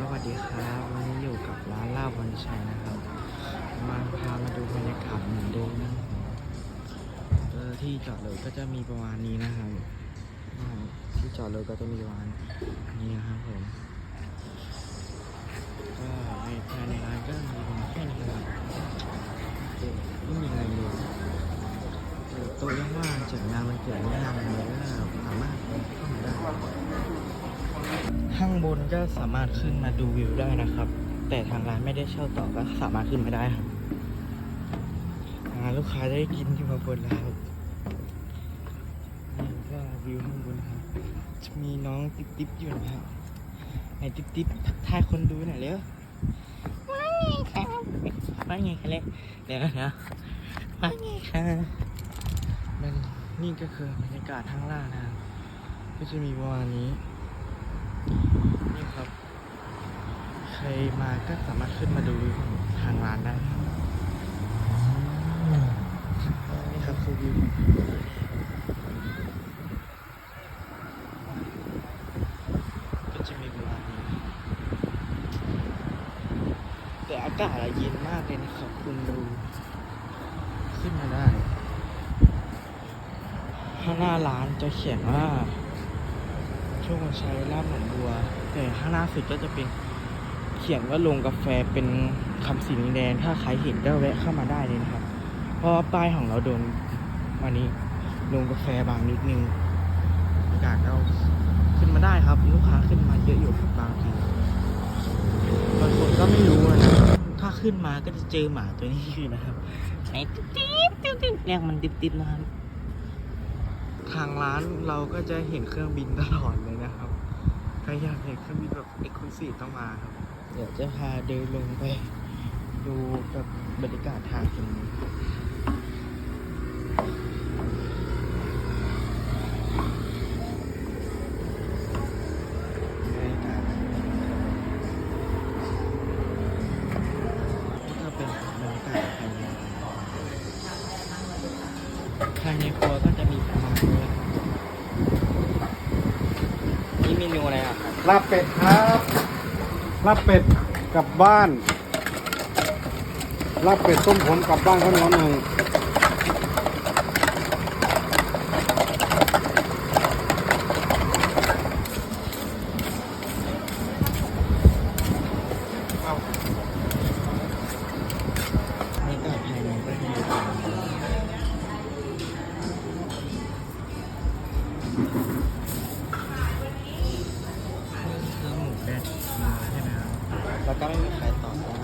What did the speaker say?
สวัสดีครับวันนี้อยู่กับร้านลาบวันชัยนะครับ มาพามาดูบรรยากาศเหมือนเดิมนะครับเออที่จอดรถก็จะมีประมาณนี้นะครับที่จอดรถก็จะมีประมาณนี้นะครับผมก็ในภายในร้านก็มีแค่นี้ครับไม่มีอะไรเลยโต๊ะว่างๆจัดงานวันเกิดไม่ทำเลยก็สามารถเข้ามาได้ ข้างบนก็สามารถขึ้นมาดูวิวได้นะครับ แต่ทางร้านไม่ได้เช่าต่อก็สามารถขึ้นมาได้ครับทางร้านลูกค้าได้กินอยู่มาบนแล้วครับนี่ก็วิวข้างบนครับจะมีน้องติ๊บติ๊บอยู่นะครับไหนติ๊บติ๊บทักทายคนดูหน่อยเร็วว่าไงครับว่าไงคะเล็กเดี๋ยวนะว่าไงคะมันนี่ก็คือบรรยากาศข้างล่างนะครับก็จะมีประมาณนี้ นี่ครับ ใครมาก็สามารถขึ้นมาดูทางร้านได้ครับนี่ครับคือวิวก็จะมีประมาณนี้แต่อากาศอะเย็นมากเลยนะครับคุณดูขึ้นมาได้ ข้างหน้าร้านจะเขียนว่า ช่วงใช้ลาบหนองบัว แต่ข้างหน้าสุดก็จะเป็นเขียนว่าลงกาแฟเป็นคำสีแดงถ้าใครเห็นก็แวะเข้ามาได้เลยนะครับ เพราะป้ายของเราโดนวันนี้ลงกาแฟบางนิดนึงอากาศก็ขึ้นมาได้ครับลูกค้าขึ้นมาเยอะอยู่บางทีบางคนก็ไม่รู้นะถ้าขึ้นมาก็จะเจอหมาตัวนี้อยู่นะครับไอ้ติ๊บติ๊บติ๊บเรียกมันติ๊บติ๊บนะครับ ทางร้านเราก็จะเห็นเครื่องบินตลอดเลยนะครับใครอยากเห็นเครื่องบินแบบเอกซ์คลุศิต้องมาครับ เดี๋ยวจะพาเดินลงไป ดูกับบรรยากาศทางตรงนี้บรรยากาศนี่ก็เป็นบรรยากาศภายในร้านภายในครัวก็จะมีประมาณนี้ครับนี่เมนูอะไรอะครับ ลาบเป็ดครับลาบเป็ดกลับบ้านลาบเป็ดต้มผมกลับบ้านข้าวเหนียวหนึ่ง นี่ก็ภาย